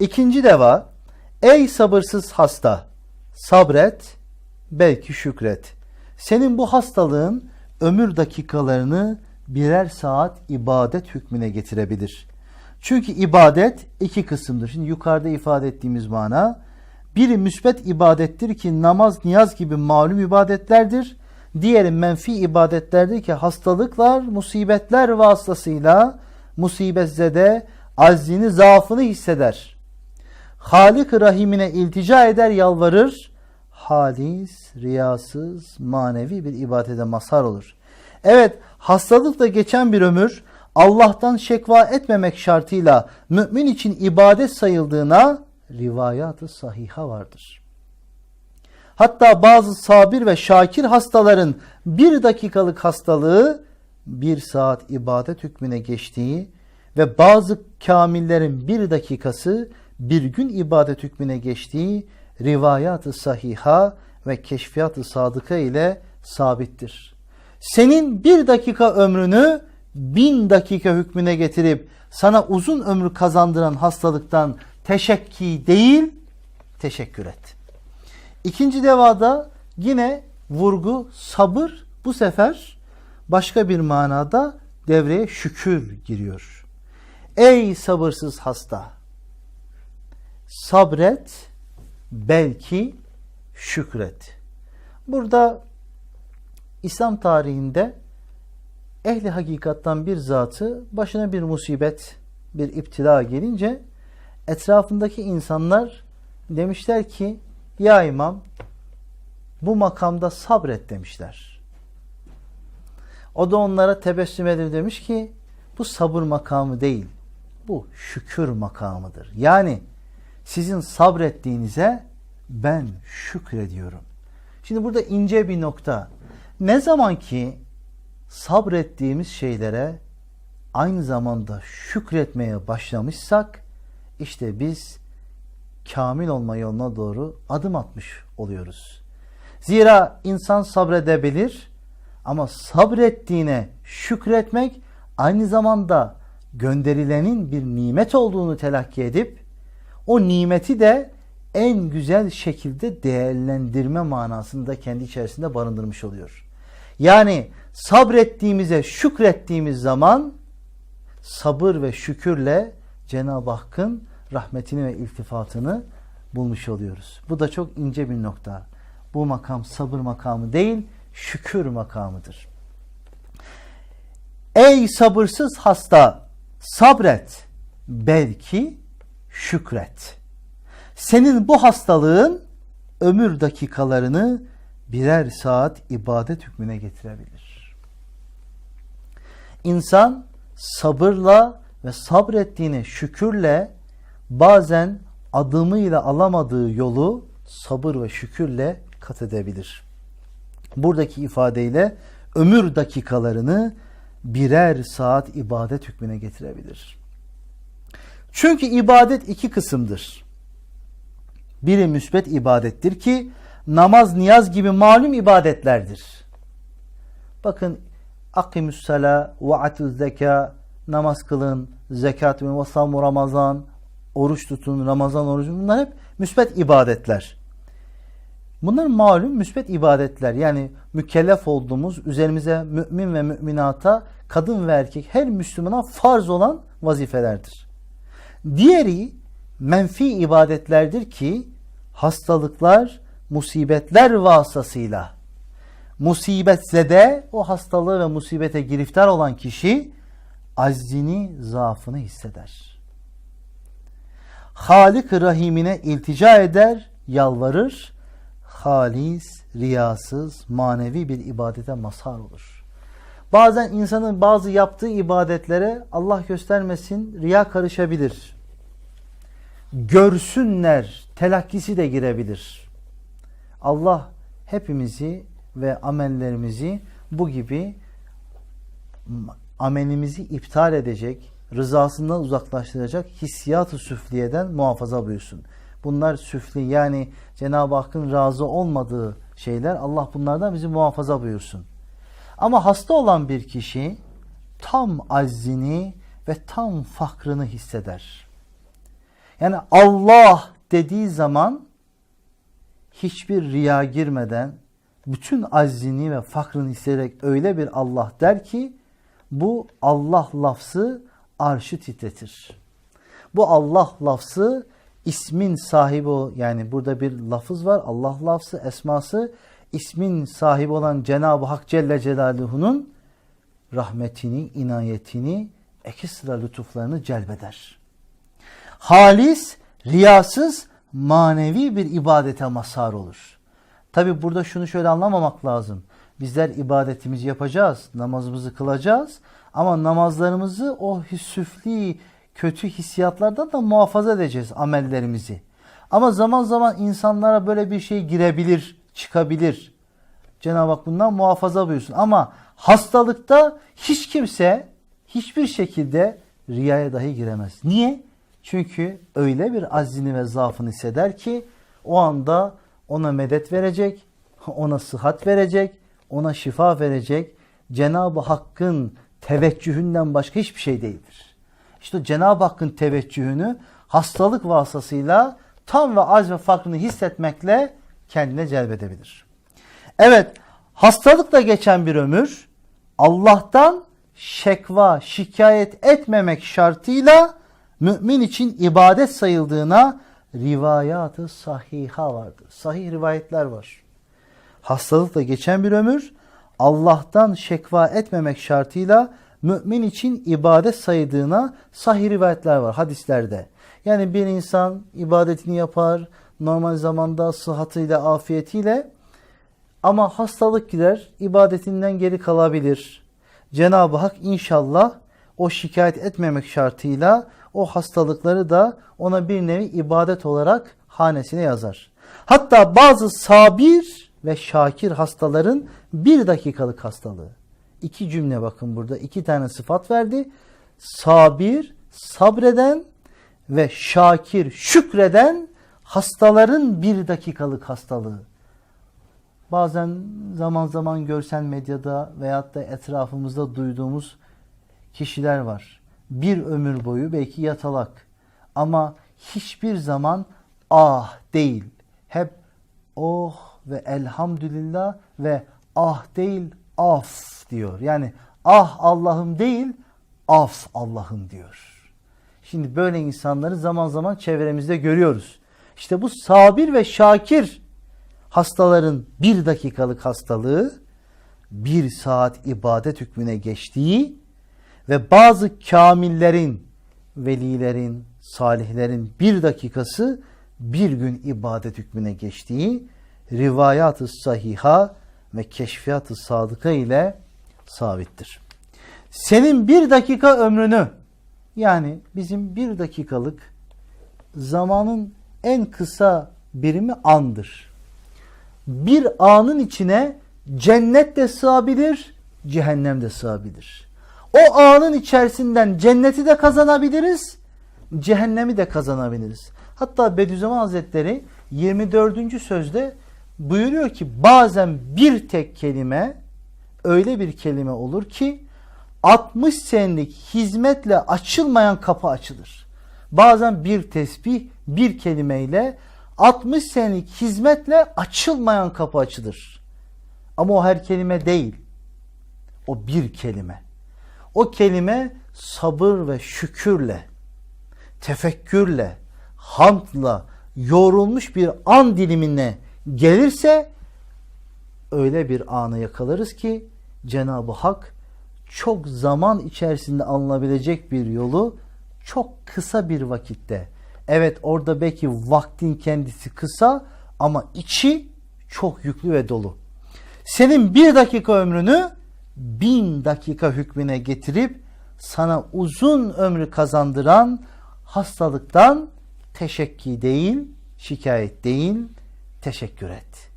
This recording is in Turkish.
İkinci deva ey sabırsız hasta sabret belki şükret. Senin bu hastalığın ömür dakikalarını birer saat ibadet hükmüne getirebilir. Çünkü ibadet iki kısımdır. Şimdi yukarıda ifade ettiğimiz mana biri müsbet ibadettir ki namaz, niyaz gibi malum ibadetlerdir. Diğeri menfi ibadetlerdir ki hastalıklar, musibetler vasıtasıyla musibetzede aczini, zaafını hisseder. Halik Rahimine iltica eder, yalvarır. Halis, riyasız, manevi bir ibadete mazhar olur. Evet, hastalıkla geçen bir ömür Allah'tan şekva etmemek şartıyla mümin için ibadet sayıldığına rivayatı sahiha vardır. Hatta bazı sabir ve şakir hastaların bir dakikalık hastalığı bir saat ibadet hükmüne geçtiği ve bazı kamillerin bir dakikası bir gün ibadet hükmüne geçtiği rivayatı sahiha ve keşfiyatı sadıka ile sabittir. Senin bir dakika ömrünü bin dakika hükmüne getirip sana uzun ömrü kazandıran hastalıktan teşekki değil teşekkür et. İkinci devada yine vurgu sabır bu sefer başka bir manada devreye şükür giriyor. Ey sabırsız hasta sabret belki şükret. Burada İslam tarihinde ehli hakikattan bir zatı başına bir musibet, bir iptila gelince etrafındaki insanlar demişler ki ya imam bu makamda sabret demişler. O da onlara tebessüm edip demiş ki bu sabır makamı değil bu şükür makamıdır. Yani sizin sabrettiğinize ben şükrediyorum. Şimdi burada ince bir nokta. Ne zaman ki sabrettiğimiz şeylere aynı zamanda şükretmeye başlamışsak işte biz kamil olma yoluna doğru adım atmış oluyoruz. Zira insan sabredebilir ama sabrettiğine şükretmek aynı zamanda gönderilenin bir nimet olduğunu telakki edip o nimeti de en güzel şekilde değerlendirme manasında kendi içerisinde barındırmış oluyor. Yani sabrettiğimize şükrettiğimiz zaman sabır ve şükürle Cenab-ı Hakk'ın rahmetini ve iltifatını bulmuş oluyoruz. Bu da çok ince bir nokta. Bu makam sabır makamı değil, şükür makamıdır. Ey sabırsız hasta, sabret, belki şükret. Senin bu hastalığın ömür dakikalarını birer saat ibadet hükmüne getirebilir. İnsan sabırla ve sabrettiğine şükürle bazen adımıyla alamadığı yolu sabır ve şükürle kat edebilir. Buradaki ifadeyle ömür dakikalarını birer saat ibadet hükmüne getirebilir. Çünkü ibadet iki kısımdır. Biri müsbet ibadettir ki namaz, niyaz gibi malum ibadetlerdir. Bakın akimüs sala ve atuz zeka namaz kılın, zekat ve samu ramazan, oruç tutun, ramazan orucu bunlar hep müsbet ibadetler. Bunlar malum müsbet ibadetler. Yani mükellef olduğumuz üzerimize mümin ve müminata kadın ve erkek her Müslümana farz olan vazifelerdir. Diğeri menfi ibadetlerdir ki hastalıklar, musibetler vasıtasıyla musibetzede o hastalığı ve musibete giriftar olan kişi aczini, zaafını hisseder. Halik Rahimine iltica eder, yalvarır. Halis, riyasız, manevi bir ibadete mazhar olur. Bazen insanın bazı yaptığı ibadetlere Allah göstermesin riya karışabilir. Görsünler telakkisi de girebilir. Allah hepimizi ve amellerimizi bu gibi amelimizi iptal edecek, rızasından uzaklaştıracak hissiyatı süfliyeden muhafaza buyursun. Bunlar süfli yani Cenab-ı Hakk'ın razı olmadığı şeyler Allah bunlardan bizi muhafaza buyursun. Ama hasta olan bir kişi tam aczini ve tam fakrını hisseder. Yani Allah dediği zaman hiçbir riya girmeden bütün aczini ve fakrını hissederek öyle bir Allah der ki bu Allah lafzı arşı titretir. Bu Allah lafzı ismin sahibi yani burada bir lafız var Allah lafzı esması ismin sahibi olan Cenab-ı Hak Celle Celaluhu'nun rahmetini, inayetini, ekstra lütuflarını celbeder. Halis, riyasız, manevi bir ibadete mazhar olur. Tabi burada şunu şöyle anlamamak lazım. Bizler ibadetimizi yapacağız, namazımızı kılacağız ama namazlarımızı o süfli, kötü hissiyatlardan da muhafaza edeceğiz amellerimizi. Ama zaman zaman insanlara böyle bir şey girebilir, çıkabilir. Cenab-ı Hak bundan muhafaza buyursun. Ama hastalıkta hiç kimse hiçbir şekilde riyaya dahi giremez. Niye? Çünkü öyle bir aczini ve zaafını hisseder ki o anda ona medet verecek, ona sıhhat verecek, ona şifa verecek. Cenab-ı Hakk'ın teveccühünden başka hiçbir şey değildir. İşte Cenab-ı Hakk'ın teveccühünü hastalık vasıtasıyla tam ve az ve farkını hissetmekle kendine celbedebilir. Evet, hastalıkla geçen bir ömür Allah'tan şekva, şikayet etmemek şartıyla mümin için ibadet sayıldığına rivayatı sahiha vardır. Sahih rivayetler var. Hastalıkla geçen bir ömür Allah'tan şekva etmemek şartıyla mümin için ibadet sayıldığına sahih rivayetler var hadislerde. Yani bir insan ibadetini yapar normal zamanda sıhhatıyla, afiyetiyle ama hastalık gider, ibadetinden geri kalabilir. Cenab-ı Hak inşallah o şikayet etmemek şartıyla o hastalıkları da ona bir nevi ibadet olarak hanesine yazar. Hatta bazı sabir ve şakir hastaların bir dakikalık hastalığı. İki cümle bakın burada iki tane sıfat verdi. Sabir, sabreden ve şakir, şükreden hastaların bir dakikalık hastalığı. Bazen zaman zaman görsel medyada veyahut da etrafımızda duyduğumuz kişiler var. Bir ömür boyu belki yatalak ama hiçbir zaman ah değil. Hep oh ve elhamdülillah ve ah değil af diyor. Yani ah Allah'ım değil af Allah'ım diyor. Şimdi böyle insanları zaman zaman çevremizde görüyoruz. İşte bu sabir ve şakir hastaların bir dakikalık hastalığı bir saat ibadet hükmüne geçtiği ve bazı kamillerin, velilerin, salihlerin bir dakikası bir gün ibadet hükmüne geçtiği rivayat-ı sahiha ve keşfiyat-ı sadıka ile sabittir. Senin bir dakika ömrünü yani bizim bir dakikalık zamanın en kısa birimi andır. Bir anın içine cennet de sığabilir, cehennem de sığabilir. O anın içerisinden cenneti de kazanabiliriz, cehennemi de kazanabiliriz. Hatta Bediüzzaman Hazretleri 24. sözde buyuruyor ki bazen bir tek kelime öyle bir kelime olur ki 60 senelik hizmetle açılmayan kapı açılır. Bazen bir tesbih, bir kelimeyle 60 senelik hizmetle açılmayan kapı açılır. Ama o her kelime değil. O bir kelime. O kelime sabır ve şükürle, tefekkürle, hamdla yoğrulmuş bir an dilimine gelirse öyle bir anı yakalarız ki Cenab-ı Hak çok zaman içerisinde alınabilecek bir yolu çok kısa bir vakitte. Evet orada belki vaktin kendisi kısa ama içi çok yüklü ve dolu. Senin bir dakika ömrünü bin dakika hükmüne getirip sana uzun ömrü kazandıran hastalıktan teşekki değil, şikayet değil, teşekkür et.